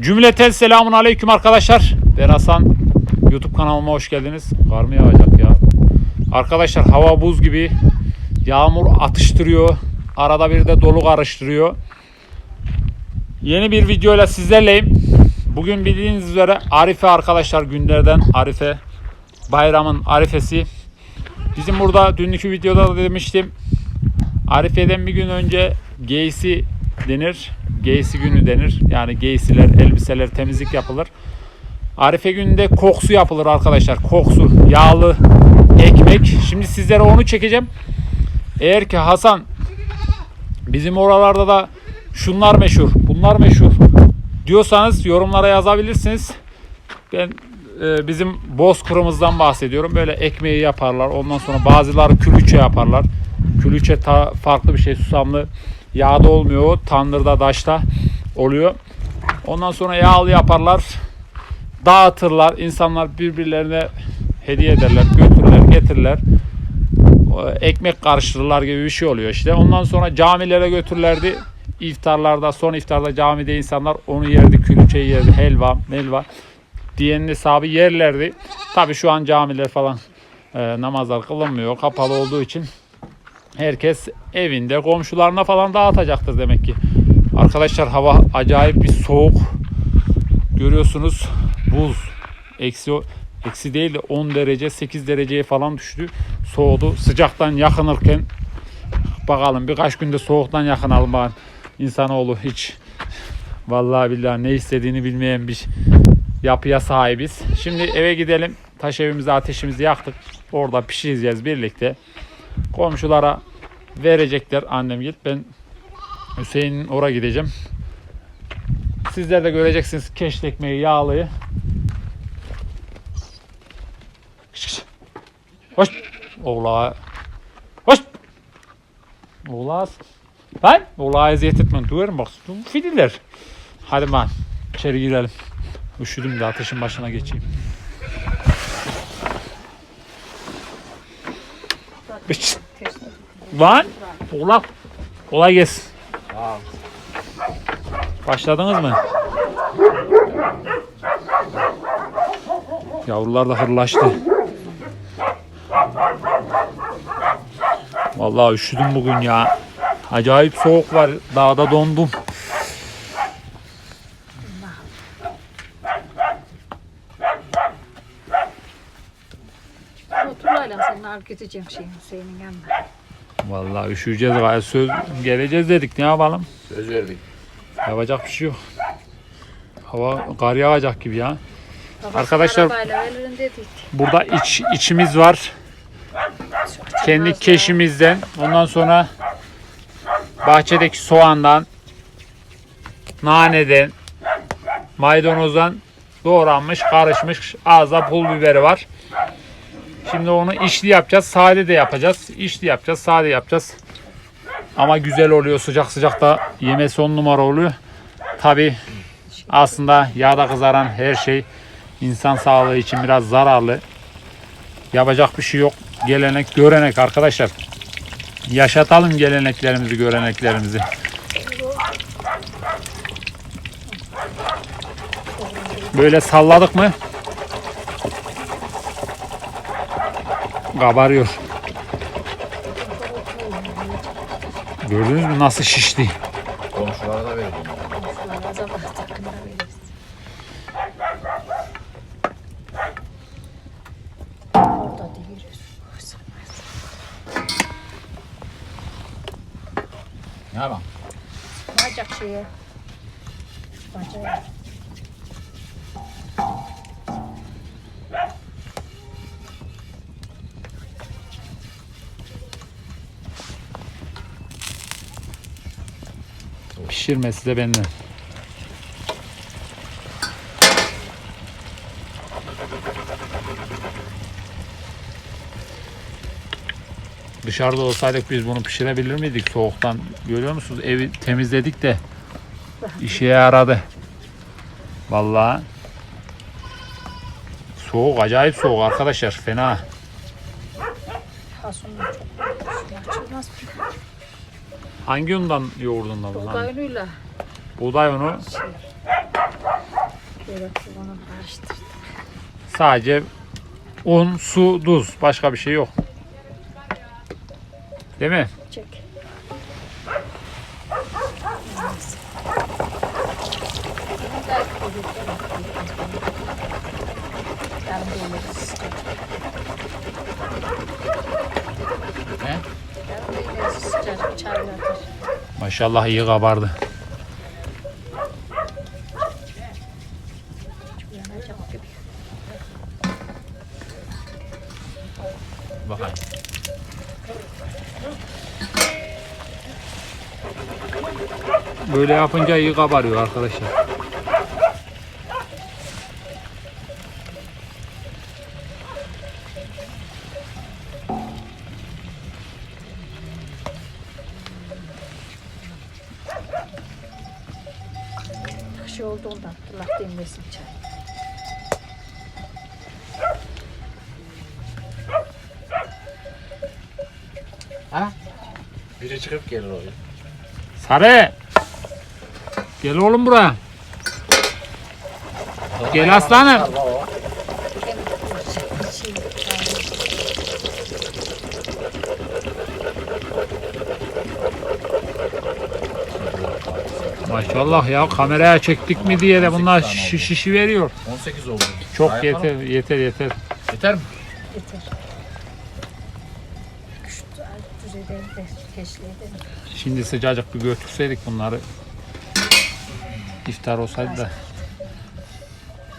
Cümleten selamun aleyküm arkadaşlar. Ben Hasan. YouTube kanalıma hoş geldiniz. Kar mı yağacak ya? Arkadaşlar hava buz gibi. Yağmur atıştırıyor. Arada bir de dolu karıştırıyor. Yeni bir videoyla sizlerleyim. Bugün bildiğiniz üzere Arife arkadaşlar günlerden Arife. Bayramın Arifesi. Bizim burada dünkü videoda da demiştim. Arife'den bir gün önce giysi denir. Giysi günü denir. Yani giysiler, elbiseler temizlik yapılır. Arife gününde koksu yapılır arkadaşlar. Koksu, yağlı ekmek. Şimdi sizlere onu çekeceğim. Eğer ki Hasan bizim oralarda da şunlar meşhur, bunlar meşhur diyorsanız yorumlara yazabilirsiniz. Ben e, bizim bozkırımızdan bahsediyorum. Böyle ekmeği yaparlar. Ondan sonra bazıları külüçe yaparlar. Külüçe ta, farklı bir şey susamlı. Yağda olmuyor o. Tandırda, daşta oluyor. Ondan sonra yağlı yaparlar. Dağıtırlar. İnsanlar birbirlerine hediye ederler. Götürürler, getirirler. Ekmek karıştırırlar gibi bir şey oluyor işte. Ondan sonra camilere götürürlerdi. İftarlarda, son iftarda camide insanlar onu yerdi. Külüçeyi yerdi. Helva, melva diyenin hesabı yerlerdi. Tabi şu an camiler falan e, namazlar kılınmıyor. Kapalı olduğu için herkes evinde komşularına falan dağıtacaktır demek ki. Arkadaşlar hava acayip bir soğuk. Görüyorsunuz buz. Eksi, eksi değil de 10 derece 8 dereceye falan düştü. Soğudu. Sıcaktan yakınırken bakalım birkaç günde soğuktan yakınalım bakalım. İnsanoğlu hiç vallahi billahi ne istediğini bilmeyen bir yapıya sahibiz. Şimdi eve gidelim. Taş evimize ateşimizi yaktık. Orada pişireceğiz birlikte. Komşulara verecekler annem git. Ben Hüseyin'in oraya gideceğim. Sizler de göreceksiniz keşke ekmeği yağlıyı. Hoş. Oğla. Hoş. Oğla. Lan. Oğla eziyet etme. Duyarım bak. Fidiler. Hadi ben içeri girelim. Üşüdüm de ateşin başına geçeyim. Üç. Lan oğlak kolay gelsin. Başladınız mı? Yavrular da hırlaştı. Vallahi üşüdüm bugün ya. Acayip soğuk var. Dağda dondum. Oturayla senin alıp gideceğim şeyin Hüseyin'in yanına. Vallahi üşüyeceğiz gayet söz geleceğiz dedik ne yapalım? Söz verdik. Yapacak bir şey yok. Hava kar yağacak gibi ya. Babası Arkadaşlar-. Burada iç içimiz var. Kendi keşimizden. Ondan sonra bahçedeki soğandan, naneden, maydanozdan doğranmış, karışmış ağza pul biberi var. Şimdi onu içli yapacağız. Sade de yapacağız. İçli yapacağız, sade yapacağız. Ama güzel oluyor. Sıcak sıcak da yemesi on numara oluyor. Tabi aslında yağda kızaran her şey insan sağlığı için biraz zararlı. Yapacak bir şey yok. Gelenek, görenek arkadaşlar. Yaşatalım geleneklerimizi, göreneklerimizi. Böyle salladık mı? Kabarıyor. Gördünüz mü nasıl şişti? Komşulara da Pişirmesi de benden. Dışarıda olsaydık biz bunu pişirebilir miydik soğuktan? Görüyor musunuz? Evi temizledik de işe yaradı. Vallahi soğuk, acayip soğuk arkadaşlar. Fena. Hangi undan yoğurdun da bu? Buğday unuyla Buğday unu. şey. Evet, onu karıştırdım. Sadece un, su, tuz. Başka bir şey yok. Değil mi? Çek. Yarın geliriz. Ne? Yarın geliriz sıcacık çaylardır. Maşallah iyi kabardı. Bakayım. Böyle yapınca iyi kabarıyor arkadaşlar. Şey oldu ondan. Allah demlesin çay. Ha? Biri çıkıp gelir oraya. Sarı. Gel oğlum buraya. Gel aslanım. Şey, Maşallah ya kameraya çektik mi diye de bunlar şiş şişi veriyor. 18 oldu. Çok Daha yeter yapalım. yeter yeter. Yeter mi? yeter. Şu düzeyden de keşleyden. Şimdi sıcacık bir götürseydik bunları. İftar olsaydı da.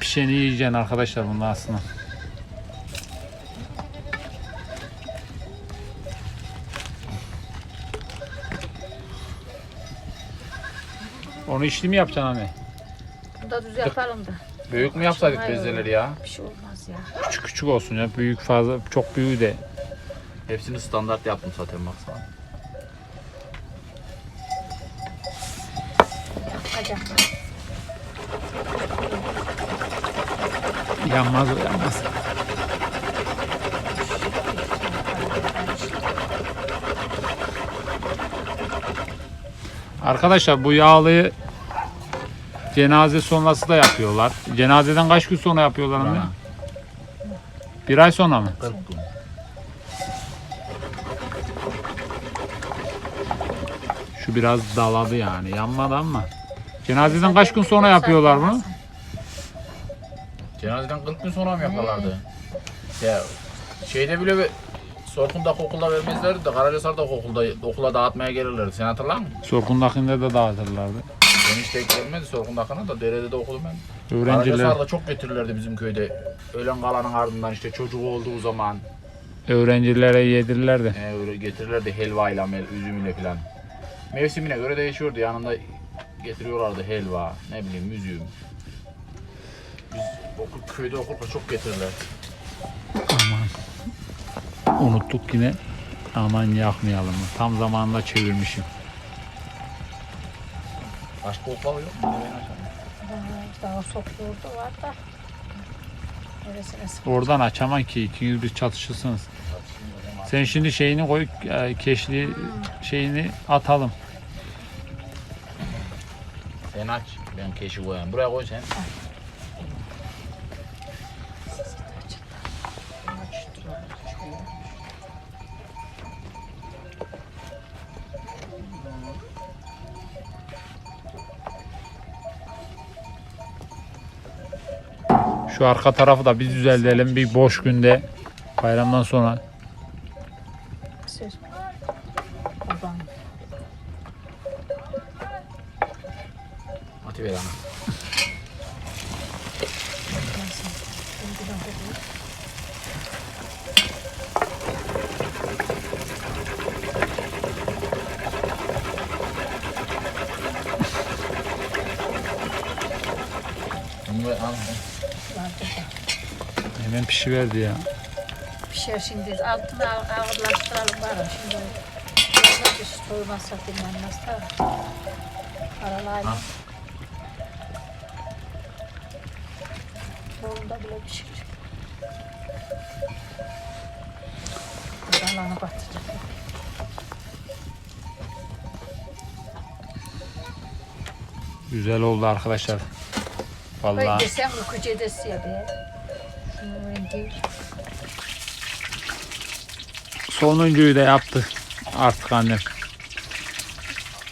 Pişeni yiyeceksin arkadaşlar bunlar aslında. Onu içli mi yapacaksın anne? Bunu da düz yapalım da. Büyük mü yapsaydık bezeleri ya? Bir şey olmaz ya. Küçük küçük olsun ya. Büyük fazla çok büyüğü de. Hepsini standart yaptım zaten baksana. Hadi. Yanmaz o yanmaz. Arkadaşlar bu yağlıyı cenaze sonrası da yapıyorlar. Cenazeden kaç gün sonra yapıyorlar anne? Bir ay sonra mı? 40 gün. Şu biraz daladı yani. Yanmadı ama. Cenazeden kaç gün sonra yapıyorlar bunu? Cenazeden 40 gün sonra mı yaparlardı? Ya şeyde bile bir Sorkun'da okulda vermezlerdi de Karacahisar'da okulda okula dağıtmaya gelirlerdi. Sen hatırlar mısın? Sorkundakinde de dağıtırlardı. Ben hiç denk gelmedi Sorkun'dakine da derede de okudum ben. Öğrenciler, Karacahisar'da çok getirirlerdi bizim köyde. Öğlen kalanın ardından işte çocuk olduğu zaman öğrencilere yedirirlerdi. e, öyle getirirlerdi helvayla, mel, üzümüyle falan. Mevsimine göre değişiyordu. Yanında getiriyorlardı helva, ne bileyim üzüm. Biz okul, köyde okurken çok getirirlerdi. Unuttuk yine. Aman yakmayalım. mı? Tam zamanında çevirmişim. Başka okul yok mu? Daha sok yoğurdu var da. Neresine? Oradan açaman ki ikiniz bir çatışırsınız. Sen şimdi şeyini koy, e, keşli şeyini atalım. Sen aç. Ben keşi koyayım. Buraya koy sen. Şu arka tarafı da biz düzeltelim bir boş günde bayramdan sonra. Söz. Babam. Atıver ana. Bunu ver, al. Vardı da. Hemen pişiverdi ya. Pişer şimdi. Altını ağ- ağırlaştıralım bari. Şimdi biraz bir soğumazsa dinlenmez da. Aralayalım. Yolunda bile pişir. Dalağını batacak. Güzel oldu arkadaşlar. Vallahi. desem uykucu edesi ya be. Sonuncuyu da yaptı artık annem.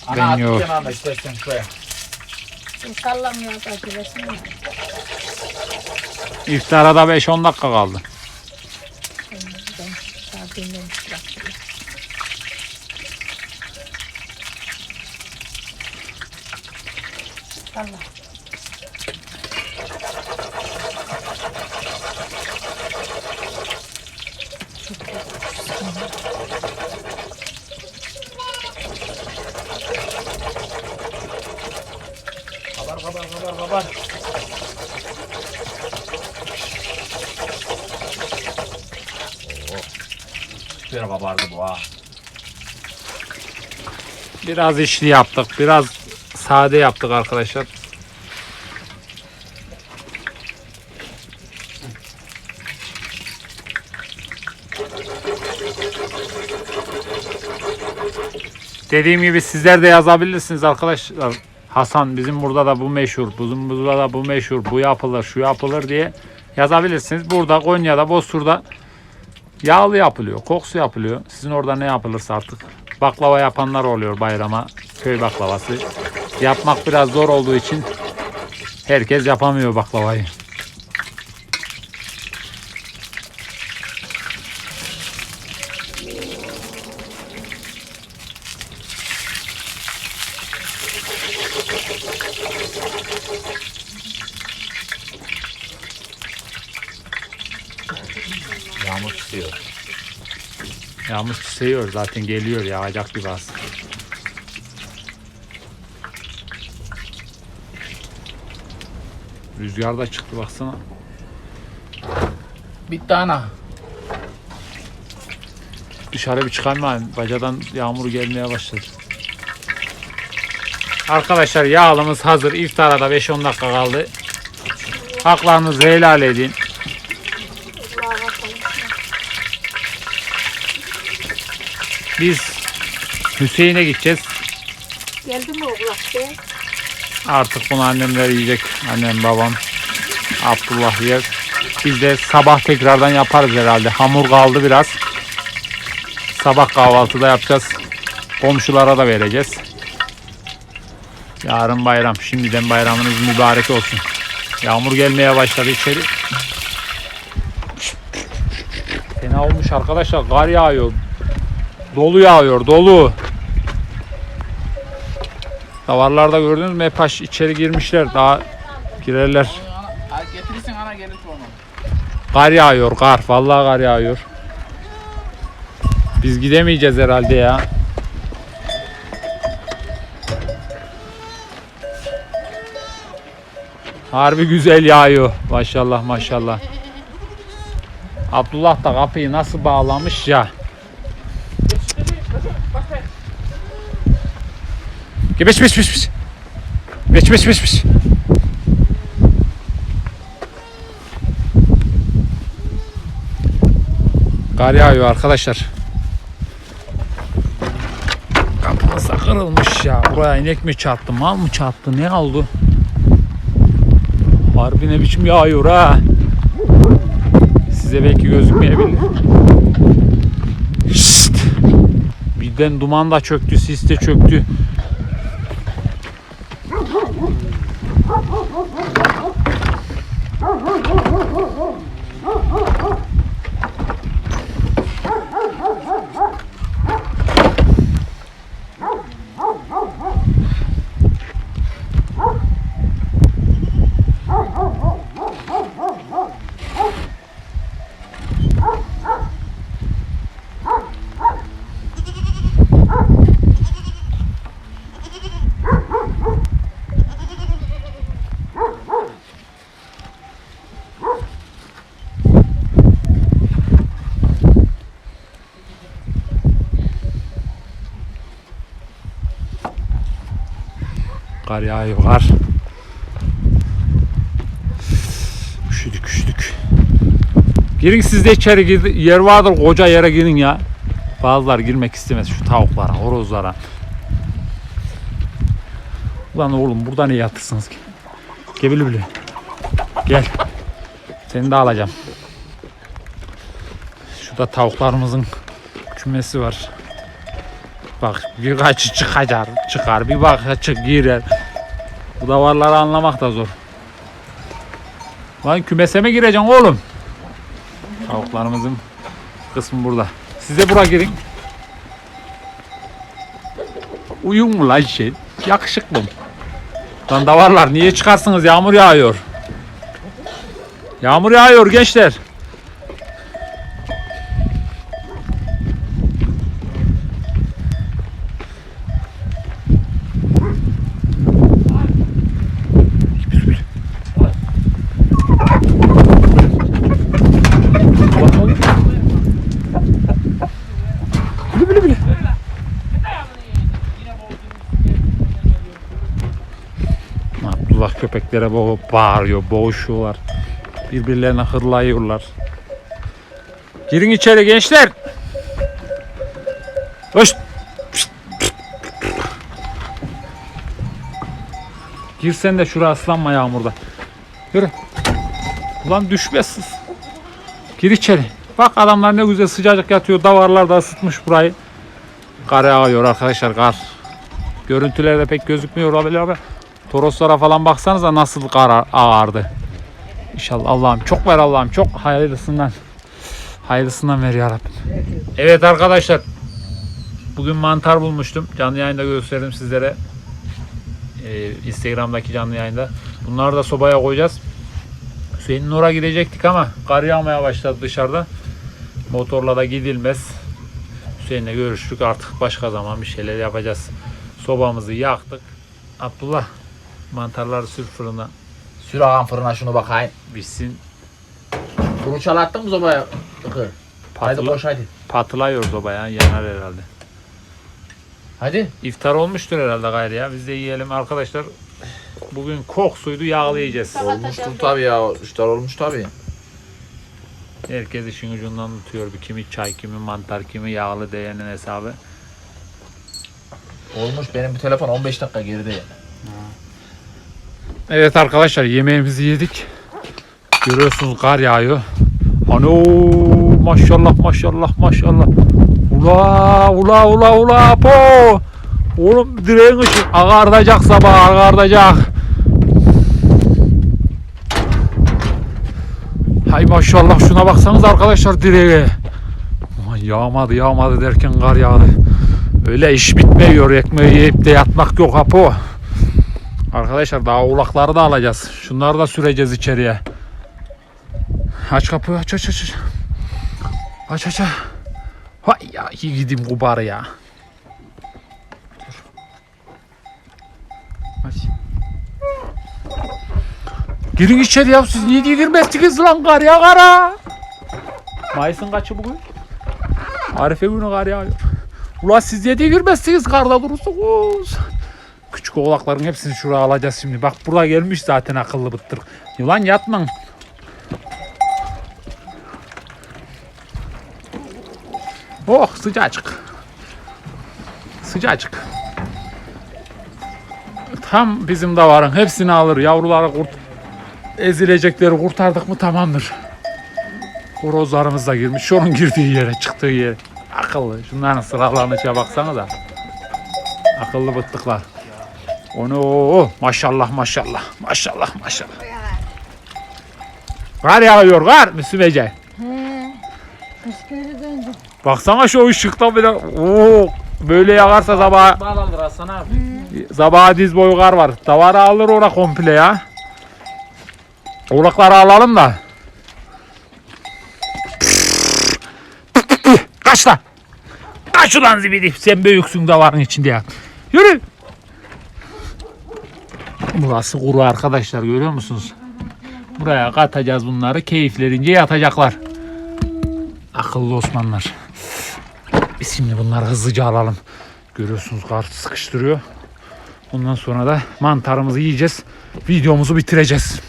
Ana Ben at yok. kenarına istersen şuraya. Bu sallamıyor mi? İftara da 5-10 dakika kaldı. Ben daha dinlemiş bıraktım. Allah. Kabar kabar kabar kabar. Süper kabardı bu ha. Biraz işli yaptık. Biraz sade yaptık arkadaşlar. Dediğim gibi sizler de yazabilirsiniz arkadaşlar. Hasan bizim burada da bu meşhur, bizim burada da bu meşhur, bu yapılır, şu yapılır diye yazabilirsiniz. Burada Konya'da, Boztur'da yağlı yapılıyor, koksu yapılıyor. Sizin orada ne yapılırsa artık. Baklava yapanlar oluyor bayrama, köy baklavası. Yapmak biraz zor olduğu için herkes yapamıyor baklavayı. Yağmur tutuyor. Yağmur çiseyiyor zaten geliyor yağacak gibi az. Rüzgar da çıktı baksana. Bitti ana. Dışarı bir çıkarma bacadan yağmur gelmeye başladı. Arkadaşlar yağlımız hazır. İftara da 5-10 dakika kaldı. Haklarınızı helal edin. Biz Hüseyin'e gideceğiz. Geldi mi oğlak be? Artık bunu annemler yiyecek. Annem babam Abdullah yer. Biz de sabah tekrardan yaparız herhalde. Hamur kaldı biraz. Sabah kahvaltıda yapacağız. Komşulara da vereceğiz. Yarın bayram. Şimdiden bayramınız mübarek olsun. Yağmur gelmeye başladı içeri. Fena olmuş arkadaşlar. Kar yağıyor. Dolu yağıyor. Dolu. Davarlarda gördünüz mü? Hep aş- içeri girmişler. Daha girerler. Getirirsin ana gelir. Kar yağıyor kar. Vallahi kar yağıyor. Biz gidemeyeceğiz herhalde ya. Harbi güzel yağıyor. Maşallah maşallah. Abdullah da kapıyı nasıl bağlamış ya. Gebeş beş beş beş. Beş beş beş beş. Kar yağıyor arkadaşlar. Kapımız da kırılmış ya. Buraya inek mi çarptı, mal mı çarptı, ne oldu? Harbi ne biçim yağıyor ha. Size belki gözükmeyebilir. Şşt. Birden duman da çöktü, sis de çöktü. Kar yağıyor kar. Üşüdük üşüdük. Girin siz de içeri gir, yer vardır koca yere girin ya. Bazılar girmek istemez şu tavuklara, horozlara. Ulan oğlum burada ne yatırsınız ki? Gebili bile. Gel. Seni de alacağım. Şurada tavuklarımızın kümesi var. Bak birkaçı çıkar, çıkar. Bir bak çık girer. Bu davarları anlamak da zor. Lan kümese mi gireceksin oğlum? Tavuklarımızın kısmı burada. Size bura girin. Uyum mu lan şey? Yakışıklı. Lan davarlar niye çıkarsınız? Yağmur yağıyor. Yağmur yağıyor gençler. Bile bile bile. Bo bağırıyor, boğuşuyorlar. Birbirlerine hırlayıyorlar. Girin içeri gençler. Hoş. Gir sen de şuraya aslanma yağmurda. Yürü. Ulan düşmezsiz. Gir içeri. Bak adamlar ne güzel sıcacık yatıyor. Davarlar da ısıtmış burayı. Kar yağıyor arkadaşlar kar. Görüntülerde pek gözükmüyor olabilir ama Toroslara falan baksanıza nasıl kar ağardı. İnşallah Allah'ım çok ver Allah'ım çok hayırlısından. Hayırlısından ver ya Rabbim. Evet arkadaşlar. Bugün mantar bulmuştum. Canlı yayında gösterdim sizlere. Ee, Instagram'daki canlı yayında. Bunları da sobaya koyacağız. Hüseyin'in oraya gidecektik ama kar yağmaya başladı dışarıda. Motorla da gidilmez. Hüseyin'le görüştük artık başka zaman bir şeyler yapacağız. Sobamızı yaktık. Abdullah mantarları sür fırına Sür ağam fırına şunu bakayım. bitsin. Kuru çalattın mı sobaya? Hadi Patla, koş hadi. patlıyor soba ya yanar herhalde. Hadi. İftar olmuştur herhalde gayrı ya. Biz de yiyelim arkadaşlar. Bugün kok suydu yağlayacağız. Olmuştur tabii ya. Üçler olmuş tabii. Herkes işin ucundan tutuyor. Bir kimi çay, kimi mantar, kimi yağlı değenin hesabı. Olmuş benim bu telefon 15 dakika geride. Evet arkadaşlar yemeğimizi yedik. Görüyorsunuz kar yağıyor. Ano maşallah maşallah maşallah. Ula ula ula ula po. Oğlum direğin ışığı ağardacak sabah ağardacak. Hay maşallah şuna baksanız arkadaşlar direğe. Yağmadı yağmadı derken kar yağdı. Öyle iş bitmiyor ekmeği yiyip de yatmak yok apo. Arkadaşlar daha ulakları da alacağız. Şunları da süreceğiz içeriye. Aç kapıyı aç aç aç. aç. Aç aç. Hay ya iyi gideyim kubarı ya. Dur. Aç. Girin içeri ya siz niye girmezsiniz lan kar ya kara. Mayıs'ın kaçı bugün? Arife günü kar yağıyor. Ulan siz niye girmezsiniz karda durursunuz. Küçük oğlakların hepsini şuraya alacağız şimdi. Bak burada gelmiş zaten akıllı bıttır. Yılan yatman. Oh sıcacık. Sıcacık. Tam bizim davarın hepsini alır. Yavruları kurt ezilecekleri kurtardık mı tamamdır. Horozlarımız da girmiş. Şunun girdiği yere, çıktığı yere. Akıllı. Şunların sıralarına baksanıza. Akıllı bıttıklar. Onu maşallah maşallah maşallah maşallah. Kar yağıyor kar Müslüm Ece. He. Askeri döndü. Baksana şu ışıkta bile. Oo, böyle yağarsa sabah Bağlandır Hasan abi. sabah diz boyu kar var. Davarı alır ora komple ya. Oğlakları alalım da. Kaç lan. Kaç ulan zibidi. Sen büyüksün davarın içinde ya. Yürü. Burası kuru arkadaşlar görüyor musunuz? Buraya katacağız bunları. Keyiflerince yatacaklar. Akıllı Osmanlar. Biz şimdi bunları hızlıca alalım. Görüyorsunuz kar sıkıştırıyor. Ondan sonra da mantarımızı yiyeceğiz. Videomuzu bitireceğiz.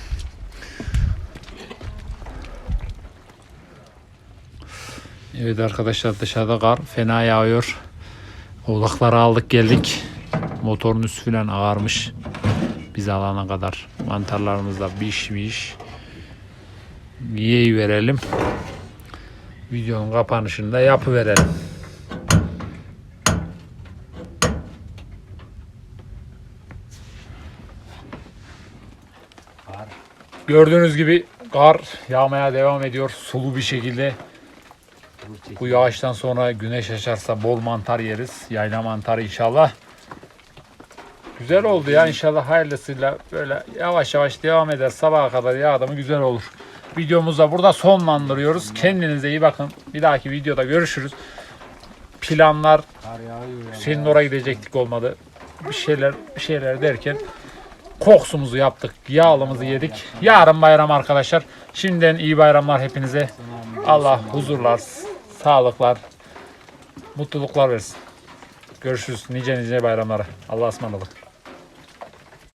Evet arkadaşlar dışarıda kar fena yağıyor. Oğlakları aldık geldik. Motorun üstü falan ağarmış. Biz alana kadar mantarlarımız da biş. Yiyeyi verelim. Videonun kapanışını da yapıverelim. Gördüğünüz gibi kar yağmaya devam ediyor. Sulu bir şekilde. Bu yağıştan sonra güneş açarsa bol mantar yeriz. Yayla mantarı inşallah. Güzel oldu ya inşallah hayırlısıyla böyle yavaş yavaş devam eder. Sabaha kadar yağdı mı güzel olur. Videomuzu da burada sonlandırıyoruz. Kendinize iyi bakın. Bir dahaki videoda görüşürüz. Planlar senin oraya gidecektik olmadı. Bir şeyler bir şeyler derken koksumuzu yaptık. Yağlımızı yedik. Yarın bayram arkadaşlar. Şimdiden iyi bayramlar hepinize. Allah huzurlar, sağlıklar, mutluluklar versin. Görüşürüz nice nice bayramlara. Allah'a ısmarladık.